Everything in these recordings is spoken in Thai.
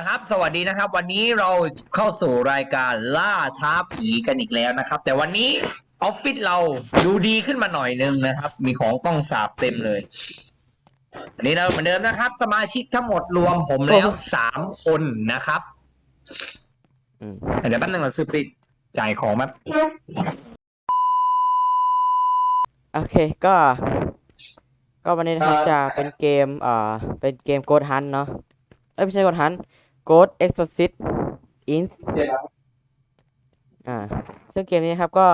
นะครับ สวัสดีนะครับ วันนี้เราเข้าสู่รายการล่าท้าผีกันอีกแล้วนะครับ แต่วันนี้ออฟฟิศเราดูดีขึ้นมาหน่อยนึงนะครับ มีของต้องสาบเต็มเลยวันนี้เราเหมือนเดิมนะครับ สมาชิกทั้งหมดรวมผมแล้วสามคนนะครับอืมเดี๋ยวแป๊บนึงเราซื้อปิดจ่ายของแป๊บโอเคก็ ก็วันนี้นะครับจะเป็นเกม เอ่อ เป็นเกม Ghost Hunt เนาะเอ้ยไม่ใช่ Ghost Hunt Ghost Exorcist in อ่า ซึ่งเกมนี้ครับก็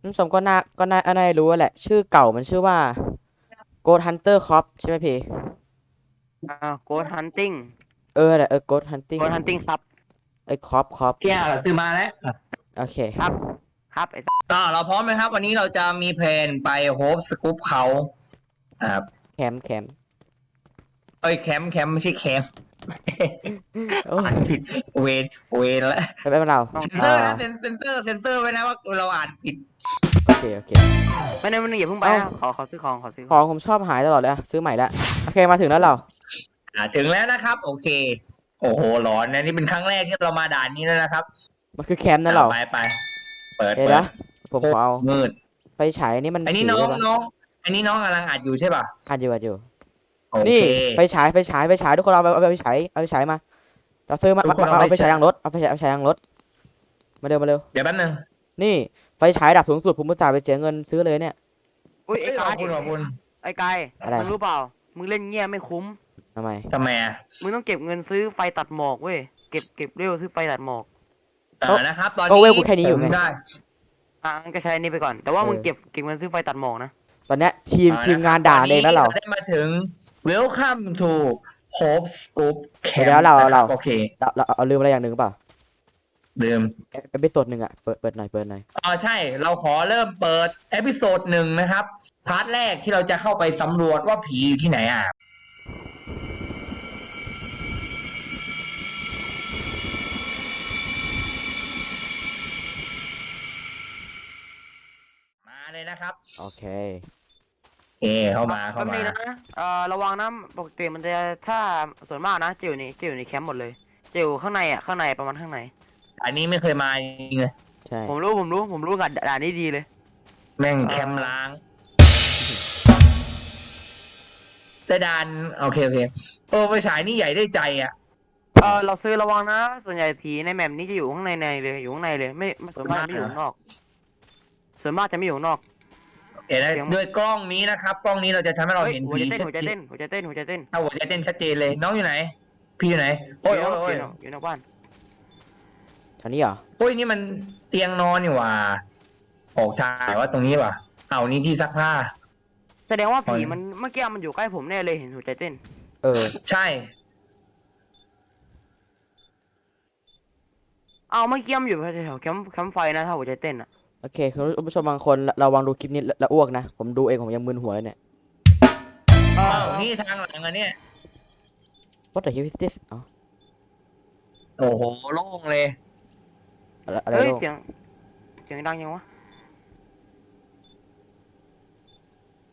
ท่านผู้ชมก็น่าก็น่าน่าจะรู้แหละ ชื่อเก่ามันชื่อว่า Ghost Hunter Corp ใช่ไหมพี่อ่าโกดฮันติงเออแหละเออ Ghost Hunting โกดฮันติงซับไอ้ Corp Corp เที่ยเราซื้อมาแล้ว โอเคครับ ครับไอ้อ่าเราพร้อมไหมครับ วันนี้เราจะมีแผนไปโฮปสกู๊ปเขาอ่าแคมแคมเอ้ยแคมป์แคมป์ไม่ใช่แคมป์ โอ้ยอ่านผิดเวนเวนแล้วไม่เป็นไรเราเซนเซอร์นะเซนเซนเซอร์เซนเซอร์ไว้นะว่าเราอ่านผิดโอเคโอเค ไม่ได้ไม่ได้อย่าเพิ่งไปเอ้านะขอขอซื้อของขอซื้อของผมชอบหายตลอดเลยอะซื้อใหม่ละโอเคมาถึงแล้วเรา อ่าถึงแล้วนะครับ โอเค โอ้โหหลอนนะนี่เป็นครั้งแรกที่เรามาด่านนี้แล้วนะครับมันคือแคมป์นะเราอ่ไปไปเปิดเดี๋ยวเปิดนะผมขอเอามืดไฟฉายนี่มันอันนี้ถืน้องได้ปะน้อง อันนี้น้องกำลังอัดอยู่ใช่ป่ะอัดอยู่อัดอยู่โอ นี่เคไฟฉายไฟฉายไฟฉายทุกคนเอาเอาเอาไฟฉายเอาไฟฉายมาเราซื้อมาทุกคนมาเอาเอาไฟไฟฉาย ฉายยางรถเอาไฟฉายเอาไฟฉายยางรถมาเร็วมาเร็วเดี๋ยวแป๊บนึงนี่ไฟฉายดับสูงสุดผมอุตส่าห์ไปเสียเงินซื้อเลยเนี่ย อุ้ยเอ้ไอ้ยขกาอบยคุณขอบคุณไอ้กายอะไร มึงรู้เปล่า มึงเล่นเงี้ยไม่คุ้ม ทำไมทำไมอะมึงต้องเก็บเงินซื้อไฟตัดหมอกเว้ย เก็บเก็บเร็วซื้อไฟตัดหมอกอ่านะครับ ตอนก็นี้เวลกูแค่นี้อยู่ไงผมได้ อะงั้นก็ใช้อันนี้ไปก่อน แต่ว่าเออมึงเก็บเก็บเงินซื้อไฟตัดหมอกนะ ตอนเนี้ยทีมอ่ทีมงานด่าเองแล้วเราตได้มาถึง Welcome to Hope Scoop เดี๋ยวเรา Camp เรานะครับโอเคเราเราเอาลืมอะไรอย่างหนึ่งเปล่าเดิมเอพิโซดหนึ่งอะเปิดเปิดหน่อยเปิดหน่อยอ๋อใช่เราขอเริ่มเปิดเอพิโซดหนึ่งนะครับ พาร์ทแรกที่เราจะเข้าไปสำรวจว่าผีอยู่ที่ไหนอะมาเลยนะครับ โอเค เอเข้ามาเข้าแป๊บมานึงนะเอ่อระวังนะปกติมันจะถ้าส่วนมากนะจะอยู่ในจะอยู่ในแคมป์หมดเลยจะอยู่ข้างในอะข้างในประมาณข้างใน อันนี้ไม่เคยมาจริงเลยใช่ผมรู้ผมรู้ผมรู้กับด่านนี้ดีเลย แม่งแคมป์ล้างแต่ดานโอเคโอเคโอ้ไฟฉายนี่ใหญ่ได้ใจอะเออเราซื้อระวังนะ ส่วนใหญ่ผีในแมปนี้จะอยู่ข้างในในเลยอยู่ข้างในเลย ไม่ไม่ส่วนมากจะไม่อยู่ข้างนอก ส่วนมากจะไม่อยู่ข้างนอก เห็นไหมเสียงด้วยกล้องนี้นะครับ กล้องนี้เราจะทำให้เราเฮ้ยเห็นหัวผีใจเต้นชัดหัวใจเจเต้นนหัวใจเต้นหัวใจเต้นถ้าหัวใจเต้นชัดเจนเลย น้องอยู่ไหน พี่อยู่ไหน โอ้ยอยู่โอ้ยนโอ้อกยอยู่นอกอยู่นอกบ้านแถวนี้เหรอโอ้ยนี่มันเตียงนอนนี่หว่า ออกทางว่าตรงนี้ว่ะเอานี่ที่ซักผ้า แสดงว่าผีโอ้ยมันเมื่อกี้มันอยู่ใกล้ผมแน่เลยเห็นหัวใจเต้นเออ ใช่ เอาเมื่อกี้มันอยู่แถวๆแคมป์แคมป์ไฟนะถ้าหัวใจเต้นอะ โอเคคุณผู้ชมบางคนระวังดูคลิปนี้แล้วอ้วกนะ ผมดูเองผมยังมึนหัวเลยเนี่ยเออ้าวอนี่ทางหลังอันเนี้ย What the hell is this อ๋อโอ้โหโล่งเลย อะไรอะไรเฮ้ยโลกเสียงเสียงดังยังวะ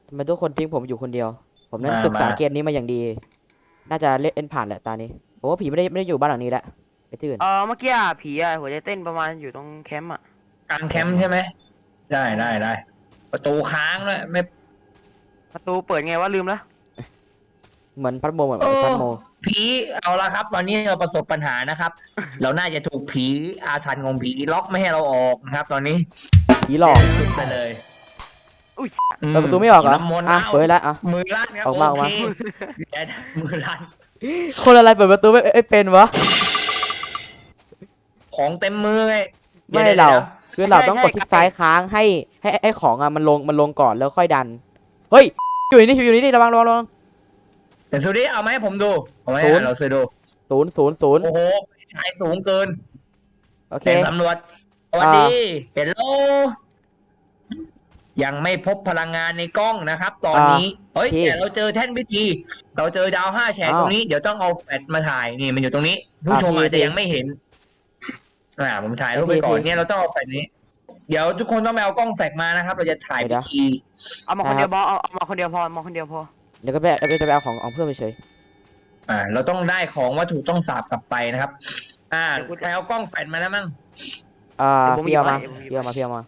ทำไมทุกคนทิ้งผมอยู่คนเดียว ผมนั้นมาศึกษามา เกมนี้มาอย่างดี น่าจะเล่นผ่านแหละตานี้ผมว่าผีไม่ได้ไม่ได้อยู่บ้านหลังนี้แล้วไปที่อื่นเออเมื่อกี้อะผีอะหัวใจเต้นประมาณอยู่ตรงแคมป์อะ กลางแคมป์ใช่ไหมได้ได้ได้ ประตูค้างด้วยไม่ ประตูเปิดไงวะลืมแล้วเหมือนพัดโมเหมือนเออพัดโม ผีเอาละครับ ตอนนี้เราประสบปัญหานะครับ เราน่าจะถูกผีอาถรรพ์ของผีล็อกไม่ให้เราออกนะครับ ตอนนี้ผีหลอก สุดไปเลยอุ้ยอืเปิดประตูไม่ออกเหรอน้ำมนต์อะเอาเปิดแล้วอะมือลั่นครับออกมาออกโอมาเคเดี๋ยวนะมือลั่นคนอะไรเปิดประตูไม่ไม่เป็นวะของเต็มมือไงไม่ดี๋ยวเราดี๋ยว คือเราต้องกดคลิกซ้ายค้างให้ให้ให้ของอะมันลงมันลงก่อนแล้วค่อยดัน เฮ้ย อยู่นี่อยู่นี่ระวังระวังระวังเดี๋ยวสุดนี้เอาไหมาให้ผมดูเอาไหมศูนย์ เราซื้อดูศูนย์ศูนย์ศูนย์โอ้โหชายสูงเกินโอเคแต่สำรวจสวัสดีเฮลโลยังไม่พบพลังงานในกล้องนะครับ ตอนนี้เฮ้ยพี่แต่เราเจอแท่นพิธี เราเจอดาวห้าแฉกอ้าวตรงนี้เดี๋ยวต้องเอาแฟลชมาถ่ายนี่มันอยู่ตรงนี้ ผู้ชมอะพี่อาจจะยังไม่เห็น อ่าผมถ่ายรูปไปพี่ก่อนพี่เนี่ยเราต้องเอาแฟลชนี้ เดี๋ยวทุกคนต้องไปเอากล้องแฟลชมานะครับ เราจะถ่ายเดี๋พิยวธีเอามาคนเดียวพอเอาเอามาคนเดียวพอมาคนเดียวพอเดี๋ยวก็ไปเดี๋ยวจะไปเอาของของเพื่อนไปเฉยอ่า เราต้องได้ของวัตถุต้องสาบกลับไปนะครับ อ่าใครเอากล้องแฟลชมาแล้วมั้งอ่าเดี๋ยวผมพี่เอามาหยิบไว้พี่เอามาพี่เอามา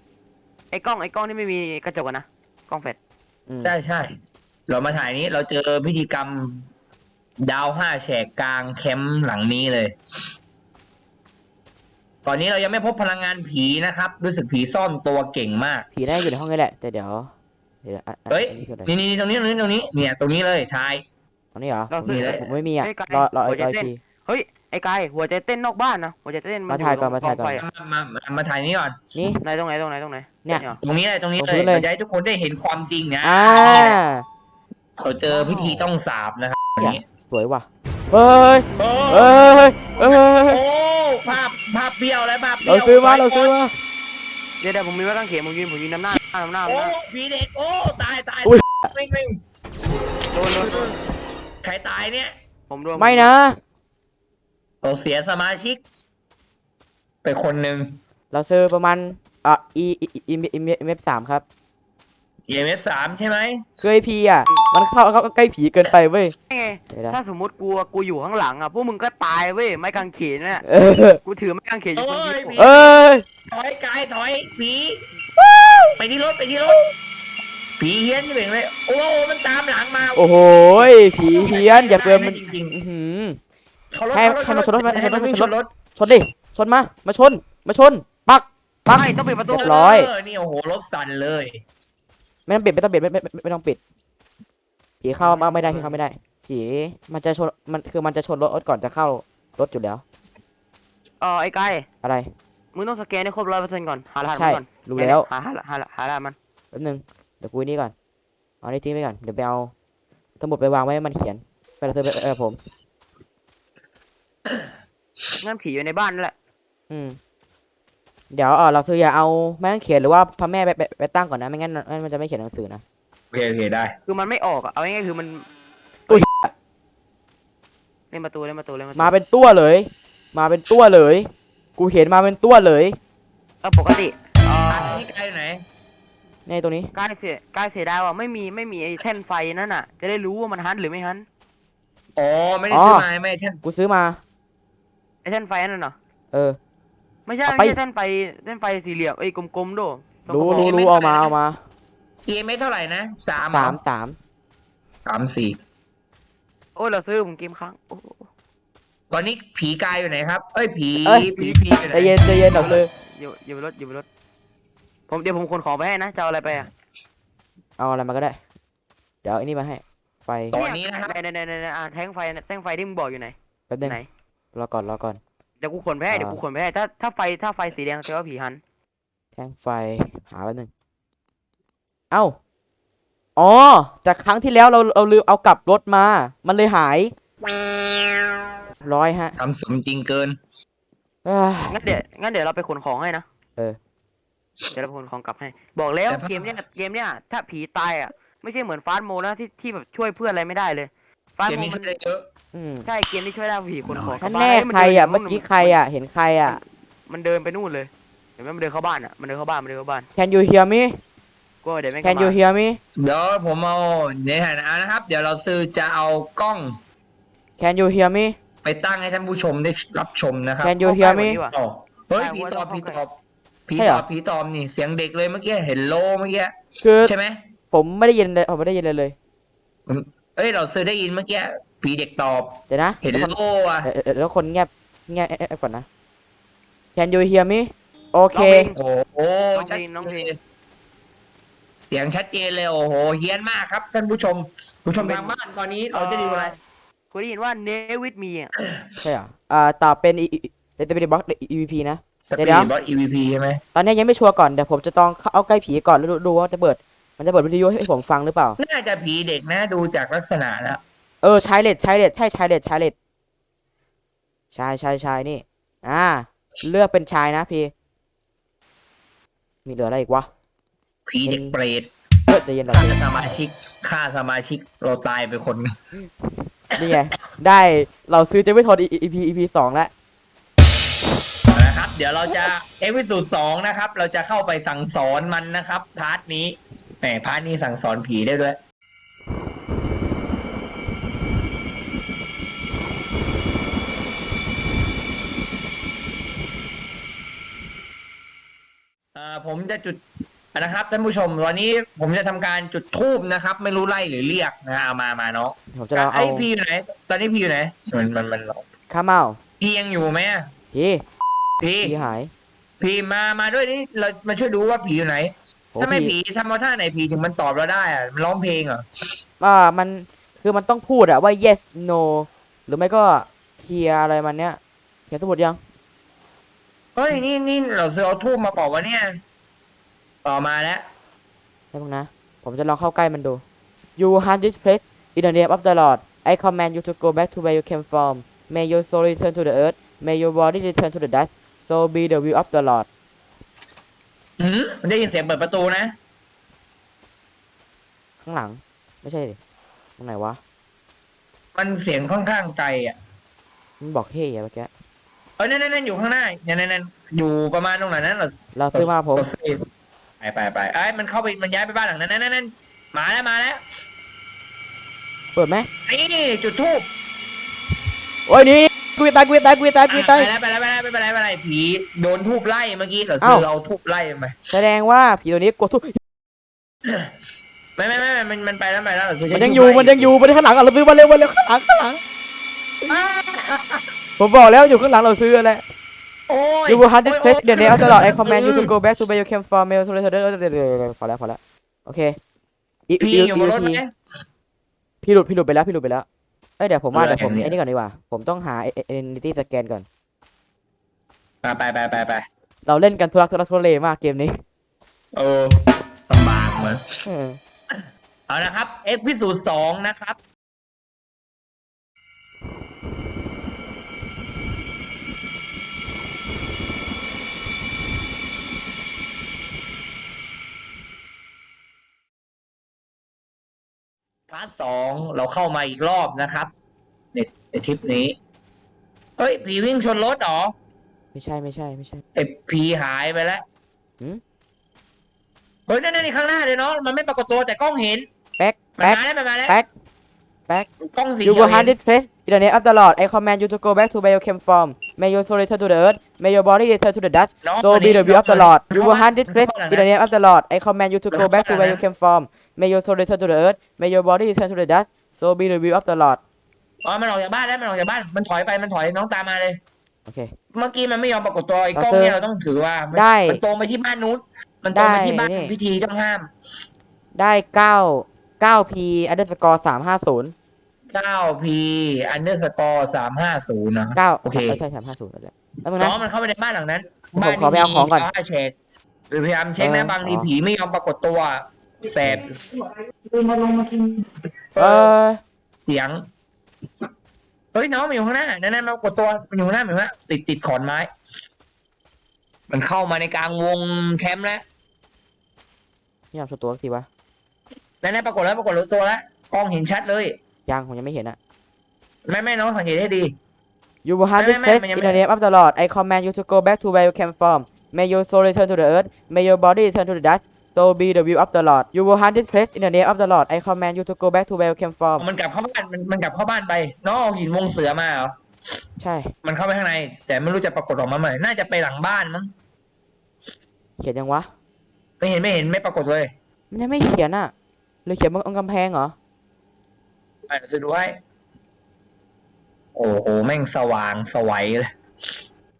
ไอ้กล้องไอ้กล้องนี่ไม่มีกระจกอะนะกล้องแฟลชอืมใช่ใช่เรามาถ่ายนี้เราเจอพิธีกรรม ดาวห้าแฉกกลางแคมป์หลังนี้เลย ตอนนี้เรายังไม่พบพลังงานผีนะครับ รู้สึกผีซ่อนตัวเก่งมาก ผีน่าจะอยู่ในห้องนี้แหละ แต่เดี๋ยว เดี๋ยวอะอะเฮ้ย อันนี้คืออะไรนี่นี่ตรงนี้ตรงนี้ตรงนี้ เนี่ย ตรงนี้เลยทาย ตรงนี้เหรอเราซื้อมีเลยผมไม่มีอะ เฮ้ยไกลรอรอรอหัวใจรอเต้นที เฮ้ยไอ้กายหัวใจเต้นนอกบ้านนะหัวใจเต้นมันมาถ่ายก่อนยู่มาถ่ายก่อนงไฟะมามามามาถ่ายนี้ก่อน นี่ ไหนตรงไหนตรงไหนตรงไหนเนี่ย หรอตรงนี้เลยตรงนี้ตรงเลพื้ยนเลย เราจะให้ทุกคนได้เห็นความจริงนะอ่า เราเจอพิธีต้องสาบนะครับวันนี้ สวยว่ะ เฮ้ยโอ้เฮ้ยเฮ้ยโอ้ภาพภาพเบี้ยวแล้วภาพบี้เรายวซื้อมาเราซื้อมา เดี๋ยวเดี๋ยวผมมีไว้กางเขนผมยืนผมยืนน้ำหน้าน้ำหน้าโอ้น้ำหน้าผีเด็กโอ้ตายตายอุ๊ยวิ่งวิ่งโดนโดนโดนใครตายเนี่ยผมโดนไม่นะ เราเสียสมาชิก ไปคนหนึ่งเราซื้อประมาณอะอีอีอีอีอีเอฟสามครับ เอเมสามใช่ไหมคือไอพีอะ มันเข้าเข้าใกล้ผีเกินไปเว้ยไงเดี๋ยวนะถ้าสมมติกูกูอยู่ข้างหลังอะพวกมึงก็ตายเว้ยไม้กางเขนเนี่ยเออกูถือไม้กางเขนอยู่คนเดียวเอ้ยถอยกายถอยผีไปที่รถไปที่รถผีเฮี้ยนที่เบ่งเลยโอ้มันตามหลังมาโอ้โหยผีเฮี้ยนอย่าเกินมันจริงอื้อหือๆเขารถให้เขให้มาชนรถให้มันให้วิ่งมาชชนนรรถถชนดิชนมามาชนมาชนปักปัก ไม่ต้องปิดประตูเรียบร้อยเนี่โอ้โหรถสั่นเลย ไม่ต้องปิดไม่ต้องปิดไม่ไม่ไม่ไม่ต้องปิด ผีเข้ามาไม่ได้พี่เข้าไม่ได้ ผีมันจะชนมันคือมันจะชนรถก่อนจะเข้ารถอยู่แล้ว เออไอ้กายอะไรมึงต้องสแกนให้ครบร้อยเปอร์เซ็นต์ก่อนหารหัสใช่มันก่อนรู้แล้วหาหาหาหารหัสมันแป๊บนึงเดี๋ยวกูนี่ก่อนเอานี่ทิ้งไปก่อนเดี๋ยวไปเอาสมุดไปวางไว้ให้มันเขียนไปแล้วเธอไปเออผมงั้นผีอยู่ในบ้านนั่นแหละอืม เดี๋ยวเออเราคืออย่าเอาแม่งเขียนหรือว่าพระแม่ไปไปไปตั้งก่อนนะไม่งั้นไม่งั้นมันจะไม่เขียนหนังสือนะ โอเคโอเคได้ คือมันไม่ออกอะเอาง่ายๆคือมันอุ๊ย เล่นประตูเล่นประตูเล่นประตูมาเป็นตัวเลย มาเป็นตัวเลย กูเห็นมาเป็นตัวเลยเออปกติเออนี่ไกลอยู่ไหนในตัวนี้กายเสียกายเสียดายว่ะไม่มีไม่มีไอ้แท่นไฟนั่นน่ะ จะได้รู้ว่ามันฮันหรือไม่ฮันอ๋อไม่ได้อ๋อซื้อมาไม่ใช่กูซื้อมาไอ้แท่นไฟนั่นน่ะเออ ไม่ใช่เอาไป ไม่ใช่แท่นไฟแท่นไฟสี่เหลี่ยมไอ้กลมๆโดตงรู้กะบอกรู้รู้เอามาเอามาเอเมเท่าไหร่นะสามสามสามสามสี่โอ้ยเราซื้อผมเกมค้างโอ้โหตอนนี้ผีกายอยู่ไหนครับ เอ้ยผีเอ้ยผีผีอยู่ไหนใจเย็นใจเย็นเราซื้ออยู่อยู่บนรถอยู่บนรถ ผมเดี๋ยวผมขนของไปให้นะจะเอาอะไรไปอะเอาอะไรมาก็ได้ เดี๋ยวเอาไอ้นี่มาให้ ไฟตอนนี้นะครับ ในในในในอ่าแท่งไฟแท่งไฟที่มึงบอกอยู่ไหนแป๊บนึงไหนรอก่อนรอก่อน เดี๋ยวกูขนไปให้อ่าเดี๋ยวกูขนไปให้ถ้าถ้าไฟถ้าไฟสีแดงแสดงว่าผีฮัน แท่งไฟหาแป๊บนึงเอ้า อ๋อ จากครั้งที่แล้วเราเราลืมเอากลับรถมา มันเลยหายร้อยฮะทำสมจริงเกิน เอ้ย งั้นเดี๋ยวงั้นเดี๋ยวเราไปขนของให้นะเออ เดี๋ยวเราไปขนของกลับให้ บอกแล้วแต่ถ้าเกมเนี้ยเกมเนี้ยถ้าผีตายอะ ไม่ใช่เหมือนฟาสโมนะที่ที่แบบช่วยเพื่อนอะไรไม่ได้เลย ฟาสเกมโมนี้มัช่วนยได้เยอะอืมใช่เกมที่ช่วยได้ผีขนของกลัท่าบนบ้าแน่ฮ้ยใครดินอะยู่เมื่อกี้ใครอะ เห็นใครอะ มันเดินไปนู่นเลยเห็นไหมมันเดินเข้าบ้านอะมันเดินเข้าบ้านมันเดินเข้าบ้าน Can you hear me ก็เดี๋ยวไม่ง Can เข้า you มา hear me เดี๋ยวผมเอาในฐานะนะครับ เดี๋ยวเราซื้อจะเอากล้อง Can you hear me ไปตั้งให้ท่านผู้ชมได้รับชมนะครับ Can you hear me เข้าใกล้กว่านี้ว่ะอ๋อเฮ้ยใช่ผีว่าตอบเราผีเข้าตอบผีใช่ตเหรอ อบผีตอบนี่เสียงเด็กเลยเมื่อกี้เห็นโลเมื่อกี้คือใช่ไหมผมไม่ได้ยินเลยผมไม่ได้ยินเลยเลย เอ้ยเราซื้อได้ยินเมื่อกี้ผีเด็กตอบ เดี๋ยวนะเห็นโลอะเดี๋ยวเดี๋ยวแล้วคนเงียบเงียบเอ๊ะก่อนนะ Can you hear me โอเคโอ้โหน้องชัดเพลงน้องเพลง เสียงชัดเจนเลยโอ้โหเฮี้ยนมากครับท่านผู้ชม ผู้ชมทางบ้านตอนนี้เราจะดูอะไร คุณได้ยินว่าเนวิดมีอะใช่เหรออ่าต่อเป็น เดตเป็นบล็อก EVP นะ สเดี๋ปียวดบอส EVP ใช่ไหมตอนนี้ยังไม่ชัวร์ก่อน เดี๋ยวผมจะต้องเข้าเอาใกล้ผีก่อนแล้วดูดูว่าจะเปิด มันจะเปิดวิทยุให้ผมฟังหรือเปล่า น่าจะผีเด็กนะดูจากลักษณะแล้วเออใช้เลดใช้เลดใช่ใช้เลดใช้เลดชายชายชายนี่ อ่า เลือกเป็นชายนะพี่ มีเหลืออะไรอีกวะผีเด็กเปรตเออใจะเย็นหน่อยฆ่าสิสมาชิกฆ่าสมาชิกเราตายไปคนหนึ่งนี่ไง ได้เราซื้อจะไม่ทน EP EP สองแล้ว นะครับ เดี๋ยวเราจะเอพิสูดสองนะครับ เราจะเข้าไปสั่งสอนมันนะครับพาร์ทนี้ แต่พระนี่สั่งสอนผีได้ด้วย อ่าผมจะจุดนะครับท่านผู้ชมตอนนี้ผมจะทำการจุดทูบนะครับ ไม่รู้ไล่หรือเรียกนะเอามามาเนาะผมจะลองไอพีไหน ตอนนี้พีอยู่ไหนมันมันมันข้ามเมาพียังอยู่ไหมอะพี่พี่พี่หาย พีมามาด้วยนี่เรามาช่วยดูว่าผีอยู่ไหน ถ้าไม่พี่ผีทำมาท่าไหนผีถึงมันตอบเราได้อะมันร้องเพลงเหรออ่ามันคือมันต้องพูดอะว่า yes no หรือไม่ก็เฮียอะไรมันเนี้ยเขียนสมุดยัง เฮ้ยนี่นี่เราซื้อเอาทูบมาบอกว่าเนี่ยต่อมาแล้วใช่มั้งนะ ผมจะลองเข้าใกล้มันดู you hunt this place in the name of the Lord I command you to go back to where you came from may your soul return to the earth may your body return to the dust so be the will of the Lord อืมมันได้ยินเสียงเปิดประตูนะ ข้างหลัง ไม่ใช่ดิตรงไหนวะมันเสียงค่อนข้างไกลอะมันบอกเฮ้ยอะเมื่อกี้เออนั่นนั่นนั่นอยู่ข้างหน้านั่นนั่นนั่นอยู่ประมาณตรงไหนนั้นเหรอเราซื้อมาผมเรซื้อไปไปไปไอ้ยมันเข้าไปมันย้ายไปบ้านหลังนั้นนั่นนั่นนั่นมาแล้วมาแล้วเปิดไหมนี่จุดทูบโอ้ยนี่ กูจะตายกูจะตายกูจะตายกูจะตายไปแล้วไปแล้วไปแล้วไปแล้วไปแล้วผีโดนทูบไล่เมื่อกี้เหรอเอ้า ซื้อเอาทูบไล่มาแสดงว่าผีตัวนี้กดทุกไม่ไม่ไม่ไม่มันมันไปแล้วไปแล้วเหรอซื้มันยังอยู่มันยังอยู่มันข้างหลังอะเราซื้อมาเร็วมาเร็วข้างหลังข้างหลังอ้าผมบอกแล้วอยู่ข้างหลังเราซื้ออะไรโอ้ย You will hunt this โอ้ยวเดี๋ยวนี้เอาตลอด I command you to เออ go back to where you came from mail to the พอแล้วพอแล้วโอเคอีพี่อีอยู่บนรถอีไหมพี่หลุดพี่หลุดไปแล้วพี่หลุดไปแล้ว เอ้ยเดี๋ยวผมว่าเออเดี๋ยวผมเห็นไอ้นี่ก่อนดีกว่า ผมต้องหา identity scan ก่อนอะไปไปไปไปเราเล่นกันทุรักทุรักทุเลมากเกมนี้เออลำบากเหมือนเออเอานะครับ เอพิสูดสองนะครับาร์ทสองเราเข้ามาอีกรอบนะครับในในทริปนี้เฮ้ย ผีวิ่งชนรถเหรอไม่ใช่ไม่ใช่ไม่ใช่ไอ้ผีหายไปแล้วหืมเฮ้ยนั่นนั่นข้างหน้าเลยเนาะมันไม่ปรากฏตัวแต่กล้องเห็นแป๊กมันแป๊กมาแล้วมันมาแล้วแป๊กแป๊กกล้องสี You เขียว will เห็ hunt น this place in the name of the Lord I command you to go back to where you came from May your soul return to the earth May your body return to the dust น้อง So คน be นี้ the will of the น้อง Lord คน You นี้ will hunt this place เข้า in the name of the Lord I command you to go เข้า back to หลัง where นะ you came from May your soul return to the earth May your body return to the dust So be the will of the Lord อ๋อมันออกจากบ้านแล้วมันออกจากบ้านมันถอยไปมันถอยน้องตามมาเลย โอเค เมื่อกี้มันไม่ยอมปรากฏตัวไอ้กล้องเราเนี่ยเจอเราต้องถือว่ามันได้ มันตรงไปที่บ้านนู้นมันตรงไปที่บ้านได้นี่พิธีต้องห้าม ได้เก้าเก้า p underscore สามห้าศูนย์ 9p underscore 350นะเก้าโอเคใช่สามห้าศูนย์แล้วแล้วมึงน้นะองมันเข้าไปในบ้านหลังนั้นผมบ้านขอไปเอาของก่อนมีเช็คหรือพยายามเช็คนะเออบางทีอ๋อผีไม่ยอมปรากฏตัวแสบเออเสียงเฮ้ยน้องมันอยู่ข้างหน้านั่นนั่นมากดตัวมันอยู่ข้างหน้าเหมือนว่าติดติดขอนไม้ มันเข้ามาในกลางวงแคมป์แล้วนี่ยอมโชว์ตัวสักทีวะนั่นนั่นปรากฏแล้วปรากฏรู้ตัวแล้วกล้องเห็นชัดเลย ยังผมยังไม่เห็นอะไม่ไม่น้องสังเกตให้ดี You will hunt this ไม่ไม่ place มันยัง in ไม่ the name of the Lord I command you to go back to where you came from May your soul return to the earth May your body return to the dust So be the will of the Lord You will hunt this place in the name of the Lord I command you to go back to where you came from มันกลับเข้าบ้านมันมันกลับเข้าบ้านไป น้องเอาหินวงเสือมาเหรอใช่ มันเข้าไปข้างใน แต่ไม่รู้จะปรากฏออกมาเมื่อไหร่น่าจะไปหลังบ้านมั้งเขียนยังวะ ไม่เห็นไม่เห็นไม่ปรากฏเลย มันยังไม่เขียนอะหรือเขียนบนกำแพงเหรอ อ่านหนังสือดูให้ โอ้โห แม่งสว่างสวัยเลย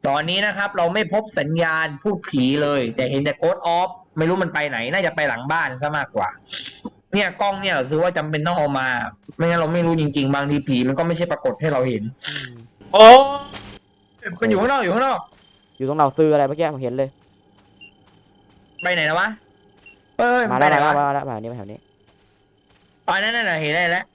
ตอนนี้นะครับ เราไม่พบสัญญาณพูดผีเลย แต่เห็นแต่โค้ดออฟ ไม่รู้มันไปไหน น่าจะไปหลังบ้านซะมากกว่า เนี่ยกล้องเนี่ยเราซื้อว่าจำเป็นต้องเอามา ไม่งั้นเราไม่รู้จริง ๆ บางทีผีมันก็ไม่ใช่ปรากฏให้เราเห็น โอ้มันอยู่ข้างนอกอยู่ข้างนอก อยู่ตรงเราซื้ออะไรเมื่อกี้ผมเห็นเลย ไปไหนแล้ววะเอ้ยมาไปแล้วไหนมาแล้ววะมาแล้วมาแล้วนี้มาแถวนี้อ๋อนั่นน่ะเห็นได้แล้ว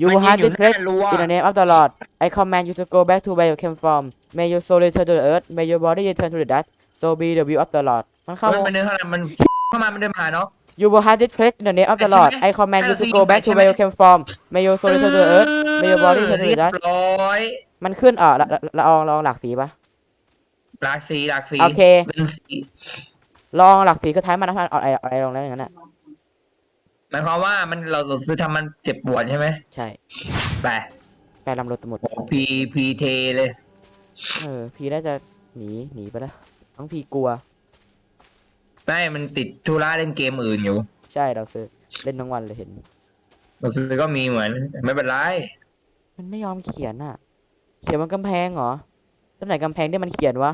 You มัน will ยืน hunt อยู่ this หน้า place รั้ว in the name of the Lord I command you to go back to where you came from May your soul return to the earth May your body return to the dust So be the will of the Lord มันเข้า มันมันเดินเข้ามามันเข้ามามันเดินมาหาเนาะ You will hunt this place in the name of the ใช่ไหม Lord I command you to ใช่ go back to ใช่ไหม where you came from May your soul return to the earth May your body return to เรี the ยบ dust ร้อยมันขึ้นเออละละละลองลองหลักสีปะ หลากสีหลากสีโอเค เป็นสีลองหลักสีก็ท้ายมันนะพันเอาอะไรเอาอะไรลงแล้วอย่างนั้นอะ หมายความว่ามันเราเราซื้อทำมันเจ็บปวดใช่ไหมใช่ไปแปลลำรถตมุดโอ้พีพีเทเลยเออพีน่าจะหนีหนีไปแล้วต้องพีกลัวได้มันติดธุระเล่นเกมอื่นอยู่ ใช่เราซื้อเล่นทั้งวันเลยเห็น เราซื้อก็มีเหมือน ไม่เป็นไรมันไม่ยอมเขียนอะ เขียนบนกำแพงเหรอแล้วไหนกำแพงที่มันเขียนวะ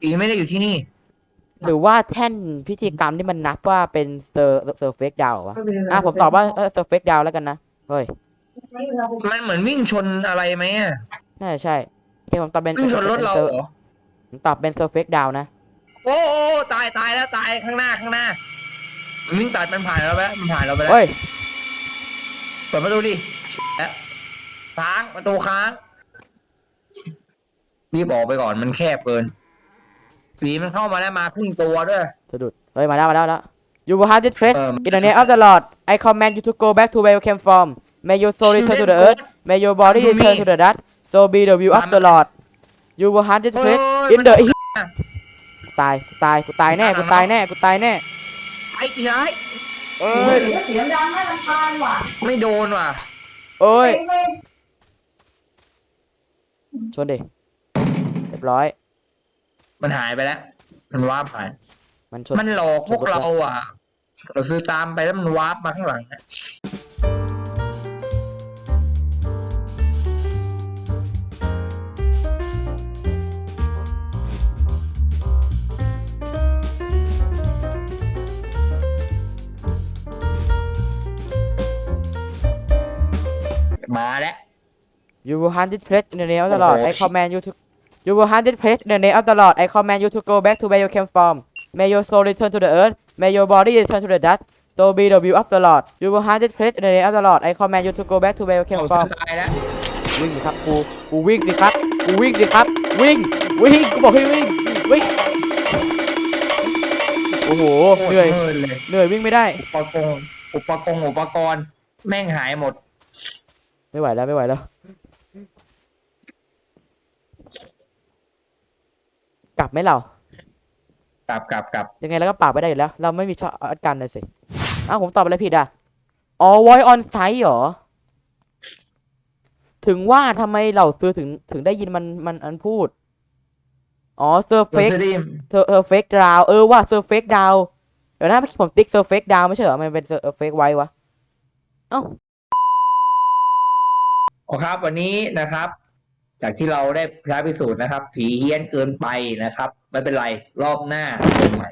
ผีไม่ได้อยู่ที่นี่ หรือว่าแท่นพิธีกรรมที่มันนับว่าเป็นเซอร์เซอร์เฟกดาววะอะผมตอบว่าเซอร์เฟกดาวแล้วกันนะเฮ้ยมันเหมือนวิ่งชนอะไรไหมอะน่าจะใช่โอเคผมตอบเป็นวิ่งชนรถเราเป็นเหรอผมตอบเป็นเซอร์เฟกดาวนะโอ้โอ้ตายตายแล้วตายข้างหน้าข้างหน้ามันวิ่งตัดมันผ่านเราไปแล้วมันผ่านเราไปแล้วเฮ้ยเปิดประตูดิแล้วค้างประตูค้างรีบออกไปก่อนมันแคบเกิน ผีมันเข้ามาแล้วมาครึ่งตัวด้วย สะดุดเฮ้ยมาแล้วมาแล้วมาแล้ว You will have this place เอิ่ม in the name of the Lord I command you to go back to where you came from May your soul return to the earth May your body return to the dust So be the will of the Lord You will have this place โอ้ย in the มันตายกูตายกูตายแน่กูตายแน่กูตายแน่ไอ้ผีร้ายเอ้ยเสียงดังน่ารำคาญว่ะไม่โดนว่ะเอ้ยเว้ยชนดิเรียบร้อย มันหายไปแล้ว มันวาร์ปหายมันชนมันหลอกพวกเราอะ เราซื้อตามไปแล้วมันวาร์ปมาข้างหลังอะมาแล้ว You will hunt this place in the name of the Lord. I Okay. command you to. You will hunt this place in the name of the Lord. I command you to go back to where you came from. May your soul return to the earth. May your body return to the dust. So be the will of the Lord. You will hunt this place in the name of the Lord. I command you to go back to where you came เขา from. ตายแล้ววิ่งสิครับกูกูวิ่งสิครับกูวิ่งสิครับ วิ่ง วิ่งกูบอกให้วิ่ง วิ่ง โอ้โห เหนื่อย โคตรเลย เหนื่อยวิ่งไม่ได้ อุปกรณ์ อุปกรณ์ อุปกรณ์ แม่งหายหมด ไม่ไหวแล้วไม่ไหวแล้ว กลับไหมเรา กลับกลับกลับยังไงเราก็ปราบไปได้อยู่แล้ว เราไม่มีช็อตกันเลยสิอ้าวผมตอบอะไรผิดอะอ๋อ voice on site เหรอ ถึงว่าทำไมเราซื้อถึงถึงได้ยินมันมันอันพูด อ๋อเซอร์เฟเรากจะได้เซอร์เฟกดาวเออว่าเซอร์เฟกดาวเดี๋ยวนะเมื่อกี้ผมติ๊กเซอร์เฟกดาวไม่ใช่เหรอ มันเป็นเซอร์เฟกไว้วะ เอ้าโอครับ วันนี้นะครับ จากที่เราได้พระพิสูจน์นะครับ ผีเฮี้ยนเกินไปนะครับ ไม่เป็นไรรอบหน้าเจอใหม่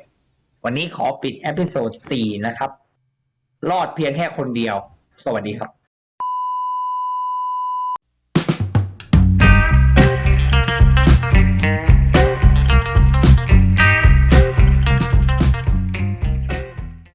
วันนี้ขอปิดเอพิโซดสี่นะครับ รอดเพียงแค่คนเดียว สวัสดีครับ